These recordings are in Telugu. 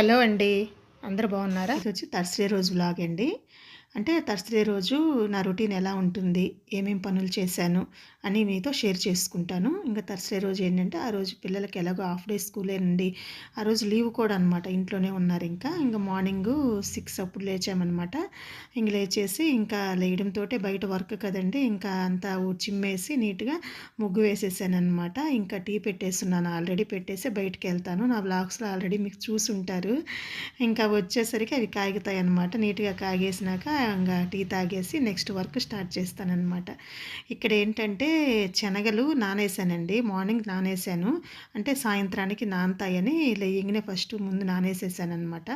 హలో అండి. అందరు బాగున్నారా? ఇది వచ్చి థర్స్డే రోజు బ్లాగ్ అండి. అంటే థర్స్డే రోజు నా రొటీన్ ఎలా ఉంటుంది? ఏమేం పనులు చేశాను? అని మీతో షేర్ చేసుకుంటాను. ఇంకా థర్స్డే రోజు ఏంటంటే ఆ రోజు పిల్లలకి ఎలాగో హాఫ్ డే స్కూలేనండి ఆ రోజు లీవ్ కూడా అనమాట ఇంట్లోనే ఉన్నారు ఇంకా. ఇంకా మార్నింగ్ సిక్స్ అప్పుడు లేచామన్నమాట. ఇంక లేచేసి ఇంకా లేయడంతో బయట వర్క్ కదండి. ఇంకా అంతా చిమ్మేసి నీట్గా ముగ్గు వేసేసాను అనమాట ఇంకా టీ పెట్టేస్తున్నాను ఆల్రెడీ పెట్టేసి బయటకు వెళ్తాను. నా బ్లాగ్స్లో ఆల్రెడీ మీకు చూసి ఉంటారు ఇంకా వచ్చేసరికి అవి కాగుతాయి అనమాట నీట్గా కాగేసినాక ఇంకా టీ తాగేసి నెక్స్ట్ వర్క్ స్టార్ట్ చేస్తానన్నమాట. ఇక్కడ ఏంటంటే శనగలు నానేసానండి. మార్నింగ్ నానేసాను. అంటే సాయంత్రానికి నానతాయని లేయంగానే ఫస్ట్ ముందు నానేసేసాను అనమాట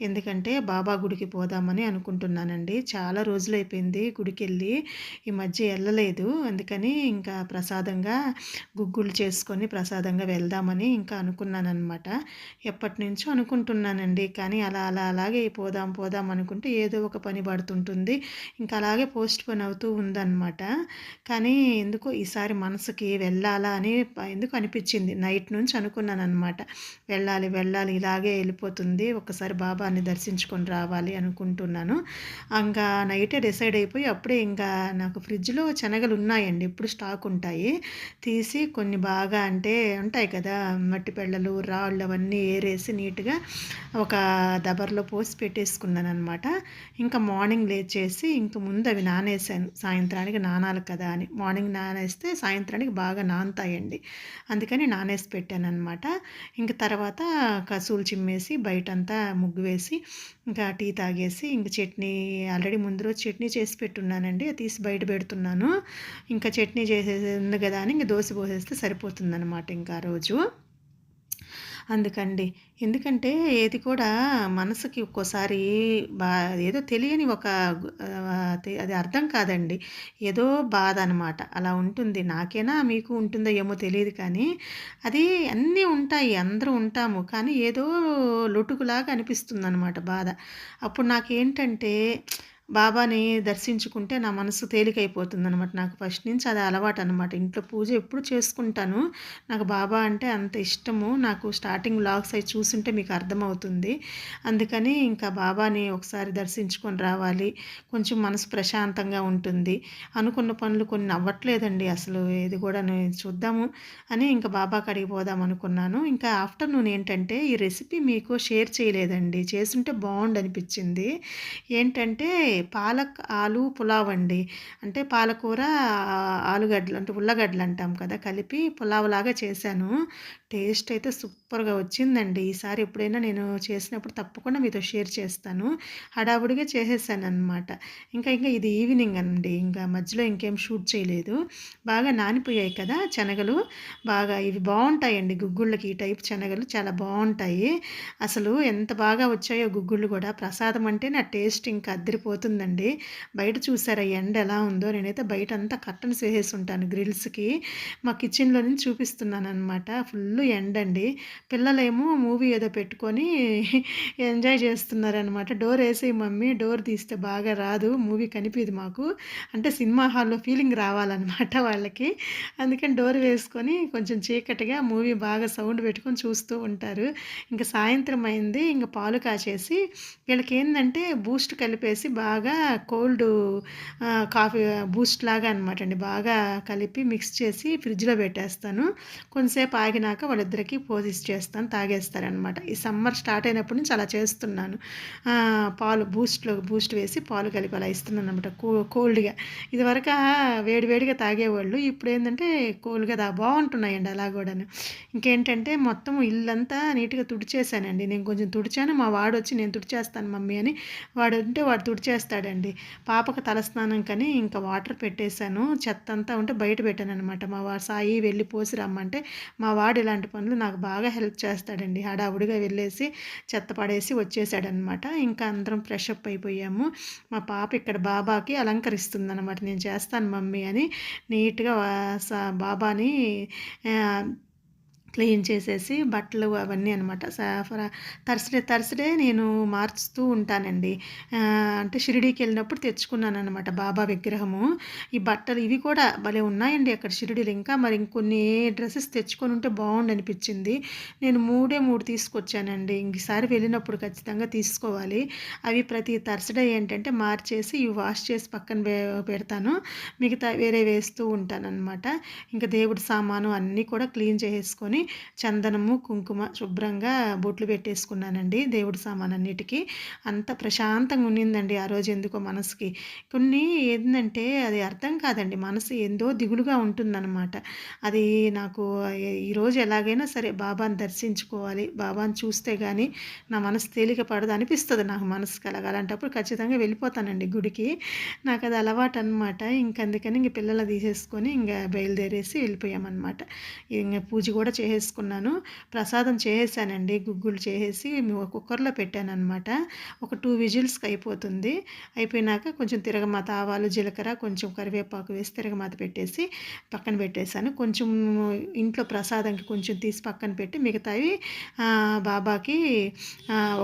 ఎందుకంటే బాబా గుడికి పోదామని అనుకుంటున్నానండి. చాలా రోజులు అయిపోయింది గుడికి వెళ్ళి ఈ మధ్య వెళ్ళలేదు అందుకని ఇంకా ప్రసాదంగా గుగ్గులు చేసుకొని ప్రసాదంగా వెళ్దామని ఇంకా అనుకున్నానమాట ఎప్పటి నుంచో అనుకుంటున్నానండి. కానీ అలా అలా అలాగే పోదాం పోదాం అనుకుంటే ఏదో ఒక పని అవుతుంటుంది ఇంకా అలాగే పోస్ట్ పోన్ అవుతూ ఉందన్నమాట. కానీ ఎందుకో ఈసారి మనసుకి వెళ్ళాలా అని ఎందుకు అనిపించింది? నైట్ నుంచి అనుకున్నాను అనమాట వెళ్ళాలి వెళ్ళాలి ఇలాగే వెళ్ళిపోతుంది. ఒకసారి బాబాని దర్శించుకొని రావాలి అనుకుంటున్నాను. ఇంకా నైటే డిసైడ్ అయిపోయి అప్పుడే ఇంకా నాకు ఫ్రిడ్జ్లో శనగలు ఉన్నాయండి. ఇప్పుడు స్టాక్ ఉంటాయి. తీసి కొన్ని బాగా అంటే ఉంటాయి కదా మట్టి పెళ్ళలు రాళ్ళు అవన్నీ ఏరేసి నీట్గా ఒక దబర్లో పోసి పెట్టేసుకున్నాను అనమాట ఇంకా మార్నింగ్ లేచేసి ఇంక ముందు అవి నానేసాను. సాయంత్రానికి నానాలి కదా అని. మార్నింగ్ నానేస్తే సాయంత్రానికి బాగా నానతాయండి. అందుకని నానేసి పెట్టాను అనమాట ఇంక తర్వాత కసువులు చిమ్మేసి బయటంతా ముగ్గు వేసి ఇంకా టీ తాగేసి ఇంక చట్నీ ఆల్రెడీ ముందు రోజు చట్నీ చేసి పెట్టున్నానండి. అది తీసి బయట పెడుతున్నాను. ఇంకా చట్నీ చేసేది ఉంది కదా అని ఇంక దోశ పోసేస్తే సరిపోతుందన్నమాట ఇంకా ఆ రోజు. అందుకండి. ఎందుకంటే ఏది కూడా మనసుకి ఒక్కోసారి బా ఏదో తెలియని ఒక అది అర్థం కాదండి. ఏదో బాధ అనమాట అలా ఉంటుంది. నాకేనా మీకు ఉంటుందో ఏమో తెలియదు కానీ అది అన్నీ ఉంటాయి. అందరూ ఉంటాము. కానీ ఏదో లొటుకులాగా అనిపిస్తుంది అనమాట బాధ. అప్పుడు నాకేంటంటే బాబాని దర్శించుకుంటే నా మనసు తేలికైపోతుంది అనమాట నాకు ఫస్ట్ నుంచి అది అలవాటు అనమాట ఇంట్లో పూజ ఎప్పుడు చేసుకుంటాను. నాకు బాబా అంటే అంత ఇష్టము. నాకు స్టార్టింగ్ వ్లాగ్స్ అవి చూసుంటే మీకు అర్థమవుతుంది. అందుకని ఇంకా బాబాని ఒకసారి దర్శించుకొని రావాలి. కొంచెం మనసు ప్రశాంతంగా ఉంటుంది. అనుకున్న పనులు కొన్ని అవ్వట్లేదండి అసలు. ఇది కూడా చూద్దాము అని ఇంకా బాబా కడిగి పోదాం అనుకున్నాను. ఇంకా ఆఫ్టర్నూన్ ఏంటంటే ఈ రెసిపీ మీకు షేర్ చేయలేదండి. చేసుంటే బాగుండు అనిపించింది ఏంటంటే పాలక్ ఆలు పులావ్ అండి. అంటే పాలకూర ఆలుగడ్డలు అంటే ఉల్లగడ్డలు అంటాం కదా కలిపి పులావ్ లాగా చేశాను. టేస్ట్ అయితే సూపర్గా వచ్చిందండి. ఈసారి ఎప్పుడైనా నేను చేసినప్పుడు తప్పకుండా మీతో షేర్ చేస్తాను. హడావుడిగా చేసేసాను అనమాట ఇంకా ఇంకా ఇది ఈవినింగ్ అండి. ఇంకా మధ్యలో ఇంకేం షూట్ చేయలేదు. బాగా నానిపోయాయి కదా శనగలు బాగా ఇవి బాగుంటాయండి గుగ్గుళ్ళకి. ఈ టైప్ శనగలు చాలా బాగుంటాయి. అసలు ఎంత బాగా వచ్చాయో గుగ్గుళ్ళు కూడా. ప్రసాదం అంటే నా టేస్ట్ ఇంకా అద్దరిపోతుంది. అద్దరిపోతుందండి బయట చూసారా ఎండ ఎలా ఉందో? నేనైతే బయట అంతా కట్టన్స్ వేసేసి ఉంటాను గ్రిల్స్కి. మా కిచెన్లో నుంచి చూపిస్తున్నాను అనమాట ఫుల్ ఎండ అండి పిల్లలేమో మూవీ ఏదో పెట్టుకొని ఎంజాయ్ చేస్తున్నారనమాట డోర్ వేసి మమ్మీ. డోర్ తీస్తే బాగా రాదు. మూవీ కనిపిది మాకు. అంటే సినిమా హాల్లో ఫీలింగ్ రావాలన్నమాట వాళ్ళకి. అందుకని డోర్ వేసుకొని కొంచెం చీకటిగా మూవీ బాగా సౌండ్ పెట్టుకొని చూస్తూ ఉంటారు. ఇంకా సాయంత్రం అయింది. ఇంకా పాలు కాచేసి వీళ్ళకి ఏంటంటే బూస్ట్ కలిపేసి బాగా బాగా కోల్డ్ కాఫీ బూస్ట్ లాగా అనమాట అండి బాగా కలిపి మిక్స్ చేసి ఫ్రిడ్జ్లో పెట్టేస్తాను. కొంతసేపు ఆగినాక వాళ్ళిద్దరికీ పోజిస్ చేస్తాను తాగేస్తారనమాట ఈ సమ్మర్ స్టార్ట్ అయినప్పటి నుంచి అలా చేస్తున్నాను. పాలు బూస్ట్లో బూస్ట్ వేసి పాలు కలిపి అలా ఇస్తున్నాను అనమాట కూ కోల్డ్గా. ఇదివరకు వేడివేడిగా తాగేవాళ్ళు ఇప్పుడు ఏంటంటే కూల్గా దా బాగుంటున్నాయండి అలా కూడాను. ఇంకేంటంటే మొత్తం ఇల్లంతా నీట్గా తుడిచేసానండి నేను కొంచెం తుడిచాను మా వాడు వచ్చి నేను తుడిచేస్తాను మమ్మీ అని. వాడు ఉంటే వాడు తుడిచేస్తాడండి పాపకు తలస్నానం కని ఇంకా వాటర్ పెట్టేశాను. చెత్త అంతా ఉంటే బయట పెట్టాను అనమాట మా వాడు సాయి వెళ్ళి పోసి రమ్మంటే మా వాడు ఇలాంటి పనులు నాకు బాగా హెల్ప్ చేస్తాడండి. హడావుడిగా వెళ్ళేసి చెత్త పడేసి వచ్చేసాడనమాట ఇంకా అందరం ఫ్రెష్ అప్ అయిపోయాము. మా పాప ఇక్కడ బాబాకి అలంకరిస్తుందనమాట నేను చేస్తాను మమ్మీ అని. నీట్గా బాబాని క్లీన్ చేసేసి బట్టలు అవన్నీ అనమాట థర్స్డే థర్స్డే నేను మార్చుతూ ఉంటానండి. అంటే షిరిడీకి వెళ్ళినప్పుడు తెచ్చుకున్నాను అనమాట బాబా విగ్రహము. ఈ బట్టలు ఇవి కూడా భలే ఉన్నాయండి అక్కడ షిరిడీలు. ఇంకా మరి ఇంకొన్ని డ్రెస్సెస్ తెచ్చుకొని ఉంటే బాగుండు అనిపించింది నేను మూడే మూడు తీసుకొచ్చానండి. ఇంకసారి వెళ్ళినప్పుడు ఖచ్చితంగా తీసుకోవాలి. అవి ప్రతి థర్స్డే ఏంటంటే మార్చేసి ఇవి వాష్ చేసి పక్కన పెడతాను. మిగతా వేరే వేస్తూ ఉంటాను అనమాట ఇంకా దేవుడి సామాను అన్నీ కూడా క్లీన్ చేసుకొని చందనము కుంకుమ శుభ్రంగా బొట్లు పెట్టేసుకున్నానండి దేవుడి సామాన్ అన్నిటికీ అంత ప్రశాంతంగా ఉన్నిందండి ఆ రోజు ఎందుకో మనసుకి. కొన్ని ఏంటంటే అది అర్థం కాదండి. మనసు ఏందో దిగులుగా ఉంటుందన్నమాట. అది నాకు ఈరోజు ఎలాగైనా సరే బాబాని దర్శించుకోవాలి. బాబాని చూస్తే కానీ నా మనసు తేలిక పడదు అనిపిస్తుంది నాకు మనసుకి అలాగా. అలాంటప్పుడు ఖచ్చితంగా వెళ్ళిపోతానండి గుడికి. నాకు అది అలవాటు అనమాట ఇంకందుకని ఇంక పిల్లలు తీసేసుకొని ఇంకా బయలుదేరేసి వెళ్ళిపోయామన్నమాట. ఇంకా పూజ కూడా చేసేసుకున్నాను. ప్రసాదం చేసేసానండి. గుగ్గులు చేసేసి కుక్కర్లో పెట్టానమాట ఒక టూ విజిల్స్కి అయిపోతుంది. అయిపోయినాక కొంచెం తిరగమాత ఆవాలు జీలకర్ర కొంచెం కరివేపాకు వేసి తిరగమాత పెట్టేసి పక్కన పెట్టేశాను. కొంచెం ఇంట్లో ప్రసాదంకి కొంచెం తీసి పక్కన పెట్టి మిగతావి బాబాకి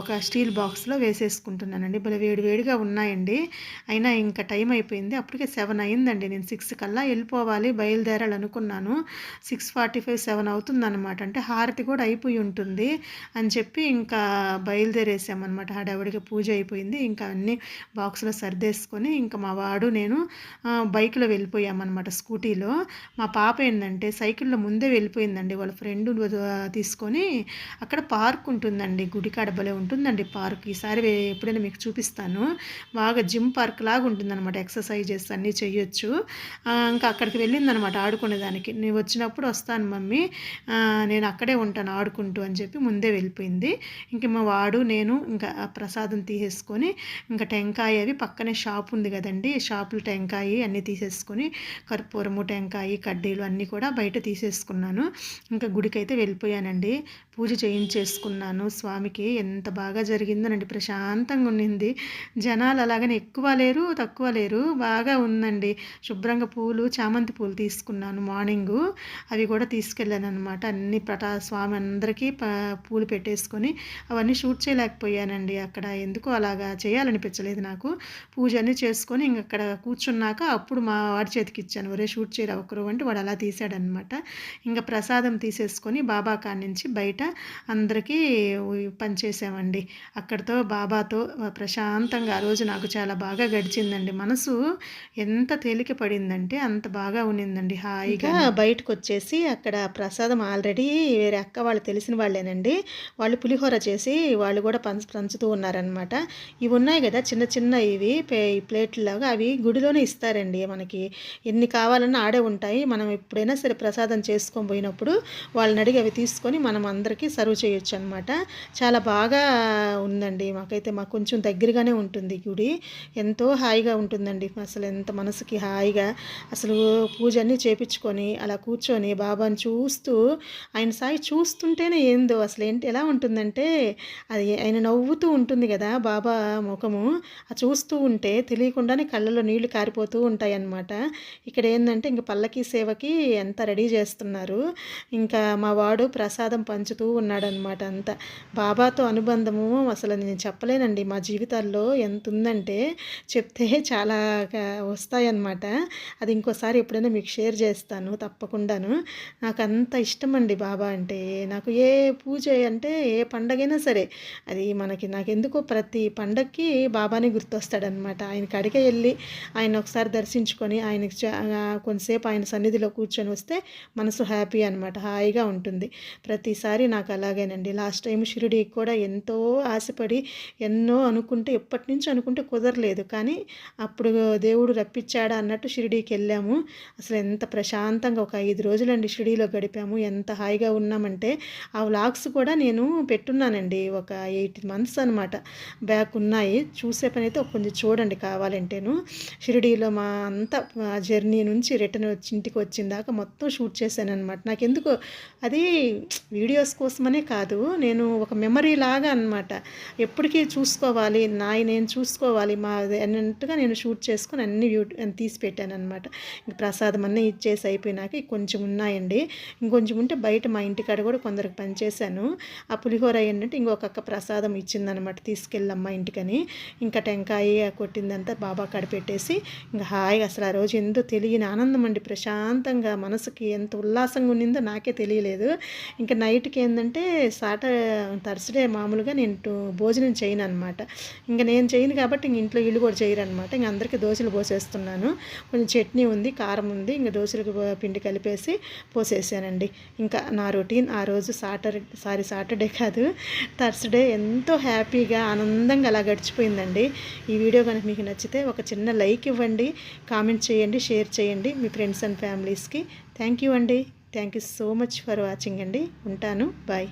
ఒక స్టీల్ బాక్స్లో వేసేసుకుంటున్నానండి. భలే వేడి వేడిగా ఉన్నాయండి. అయినా ఇంకా టైం అయిపోయింది. అప్పటికే సెవెన్ అయిందండి. నేను సిక్స్ కల్లా వెళ్ళిపోవాలి బయలుదేరాలనుకున్నాను. సిక్స్ ఫార్టీ ఫైవ్ సెవెన్ అవుతుందన్నమాట. అంటే హారతి కూడా అయిపోయి ఉంటుంది అని చెప్పి ఇంకా బయలుదేరేసామన్నమాట. హడావిడిగా పూజ అయిపోయింది. ఇంకా అన్నీ బాక్స్లో సర్దేసుకొని ఇంకా మా వాడు నేను బైక్లో వెళ్ళిపోయామన్నమాట స్కూటీలో. మా పాప ఏంటంటే సైకిల్లో ముందే వెళ్ళిపోయిందండి. వాళ్ళ ఫ్రెండ్ తీసుకొని అక్కడ పార్క్ ఉంటుందండి. గుడికాడ భలే ఉంటుందండి పార్క్. ఈసారి ఎప్పుడైనా మీకు చూపిస్తాను. బాగా జిమ్ పార్క్ లాగా ఉంటుందన్నమాట. ఎక్సర్సైజెస్ అన్నీ చేయొచ్చు ఇంకా అక్కడికి వెళ్ళిందనమాట ఆడుకునేదానికి. నేను వచ్చినప్పుడు వస్తాను మమ్మీ. నేను అక్కడే ఉంటాను ఆడుకుంటూ అని చెప్పి ముందే వెళ్ళిపోయింది. ఇంక మా వాడు నేను ఇంకా ప్రసాదం తీసేసుకొని ఇంకా టెంకాయ అవి పక్కనే షాప్ ఉంది కదండి షాపులు టెంకాయ అన్నీ తీసేసుకొని కర్పూరము టెంకాయ కడ్డీలు అన్నీ కూడా బయట తీసేసుకున్నాను. ఇంకా గుడికి అయితే వెళ్ళిపోయానండి. పూజ చేయించేసుకున్నాను. స్వామికి ఎంత బాగా జరిగిందోనండి ప్రశాంతంగా ఉండింది జనాలు అలాగని ఎక్కువ లేరు తక్కువ లేరు బాగా ఉందండి. శుభ్రంగా పూలు చామంతి పూలు తీసుకున్నాను మార్నింగు. అవి కూడా తీసుకెళ్ళాను అనమాట అన్ని పటా స్వామి అందరికీ పూలు పెట్టేసుకొని అవన్నీ షూట్ చేయలేకపోయానండి. అక్కడ ఎందుకో అలాగా చేయాలనిపించలేదు నాకు. పూజ అన్నీ చేసుకొని ఇంక అక్కడ కూర్చున్నాక అప్పుడు మా వాడి చేతికి ఇచ్చాను. ఒరే షూట్ చేయరా ఒకరు అంటే వాడు అలా తీసాడనమాట ఇంకా ప్రసాదం తీసేసుకొని బాబా కాడి నుంచి బయట అందరికీ పనిచేసామండి అక్కడితో బాబాతో ప్రశాంతంగా ఆ రోజు నాకు చాలా బాగా గడిచిందండి. మనసు ఎంత తేలిక పడిందంటే అంత బాగా ఉన్నిందండి. హాయిగా బయటకు వచ్చేసి అక్కడ ప్రసాదం ఆల్రెడీ వేరే అక్క వాళ్ళు తెలిసిన వాళ్ళేనండి. వాళ్ళు పులిహోర చేసి వాళ్ళు కూడా పంచ పంచుతూ ఉన్నారనమాట ఇవి ఉన్నాయి కదా చిన్న చిన్న ఇవి ప్లేట్లాగా అవి గుడిలోనే ఇస్తారండి మనకి. ఎన్ని కావాలన్నా ఆడే ఉంటాయి. మనం ఎప్పుడైనా సరే ప్రసాదం చేసుకొని పోయినప్పుడు వాళ్ళని అడిగి అవి తీసుకొని మనం అందరికీ సర్వ్ చేయొచ్చు అనమాట చాలా బాగా ఉందండి. మాకైతే మాకు కొంచెం దగ్గరగానే ఉంటుంది గుడి. ఎంతో హాయిగా ఉంటుందండి. అసలు ఎంత మనసుకి హాయిగా. అసలు పూజ అన్నీ చేపించుకొని అలా కూర్చొని బాబాని చూస్తూ ఆయన సాయి చూస్తుంటేనే ఏందో అసలు ఏంటి ఎలా ఉంటుందంటే అది ఆయన నవ్వుతూ ఉంటుంది కదా బాబా ముఖము. ఆ చూస్తూ ఉంటే తెలియకుండానే కళ్ళలో నీళ్ళు కారిపోతూ ఉంటాయి అన్నమాట ఇక్కడ ఏంటంటే ఇంకా పల్లకి సేవకి ఎంత రెడీ చేస్తున్నారు. ఇంకా మా వాడు ప్రసాదం పంచుతూ ఉన్నాడనమాట అంతా. బాబాతో అనుబంధము అసలు నేను చెప్పలేనండి. మా జీవితాల్లో ఎంత ఉందంటే చెప్తే చాలా వస్తాయన్నమాట. అది ఇంకోసారి ఎప్పుడైనా మీకు షేర్ చేస్తాను తప్పకుండాను. నాకు అంత ఇష్టం అండి బాబా అంటే. నాకు ఏ పూజ అంటే ఏ పండగైనా సరే అది మనకి నాకు ఎందుకో ప్రతి పండగకి బాబానే గుర్తొస్తాడనమాట ఆయనకి అడిగే వెళ్ళి ఆయన ఒకసారి దర్శించుకొని ఆయనకి కొంతసేపు ఆయన సన్నిధిలో కూర్చొని వస్తే మనసు హ్యాపీ అనమాట హాయిగా ఉంటుంది. ప్రతిసారి నాకు అలాగేనండి. లాస్ట్ టైం షిరిడీకి కూడా ఎంతో ఆశపడి ఎన్నో అనుకుంటే ఎప్పటి నుంచి అనుకుంటే కుదరలేదు. కానీ అప్పుడు దేవుడు రప్పించాడా అన్నట్టు షిరిడీకి వెళ్ళాము. అసలు ఎంత ప్రశాంతంగా ఒక ఐదు రోజులండి షిరిడీలో గడిపాము. ఎంత హాయిగా ఉన్నామంటే ఆ వ్లాగ్స్ కూడా నేను పెట్టున్నానండి. ఒక ఎయిట్ మంత్స్ అనమాట బ్యాక్ ఉన్నాయి. చూసే పని అయితే కొంచెం చూడండి కావాలంటేను. షిరిడీలో మా అంతా జర్నీ నుంచి రిటర్న్ వచ్చి ఇంటికి వచ్చిన దాకా మొత్తం షూట్ చేశాను అనమాట నాకు ఎందుకు అది వీడియోస్ కోసమనే కాదు. నేను ఒక మెమరీ లాగా అనమాట ఎప్పటికీ చూసుకోవాలి. నా నేను చూసుకోవాలి. మా అన్నట్టుగా నేను షూట్ చేసుకొని అన్ని తీసి పెట్టాను అనమాట ప్రసాదం అన్నీ ఇచ్చేసి అయిపోయినాక కొంచెం ఉన్నాయండి. ఇంకొంచెం ఉంటే బయట మా ఇంటికాడ కూడా కొందరికి పనిచేశాను ఆ పులిహోర ఏంటంటే ఇంకొక అక్క ప్రసాదం ఇచ్చిందనమాట తీసుకెళ్ళమ్మా ఇంటికని. ఇంకా టెంకాయ కొట్టిందంతా బాబా కాడ పెట్టేసి ఇంకా హాయిగా అసలు ఆ రోజు ఎంతో తెలియని ఆనందం అండి. ప్రశాంతంగా మనసుకి ఎంత ఉల్లాసంగా ఉన్నిందో నాకే తెలియలేదు. ఇంకా నైట్కి ఏంటంటే సాట థర్స్డే మామూలుగా నేను భోజనం చేయను అనమాట ఇంకా నేను చేయను కాబట్టి ఇంక ఇంట్లో ఇల్లు కూడా చేయరు అనమాట ఇంక అందరికీ దోశలు పోసేస్తున్నాను. కొంచెం చట్నీ ఉంది కారం ఉంది ఇంకా దోశలకు పిండి కలిపేసి పోసేసానండి. ఇంకా నా రొటీన్ ఆ రోజు సాటర్డే సారీ సాటర్డే కాదు థర్స్డే ఎంతో హ్యాపీగా ఆనందంగా అలా గడిచిపోయిందండి. ఈ వీడియో కనుక మీకు నచ్చితే ఒక చిన్న లైక్ ఇవ్వండి కామెంట్ చేయండి షేర్ చేయండి మీ ఫ్రెండ్స్ అండ్ ఫ్యామిలీస్కి. థ్యాంక్ యూ అండి. Thank you so much for watching అండి. ఉంటాను. బాయ్.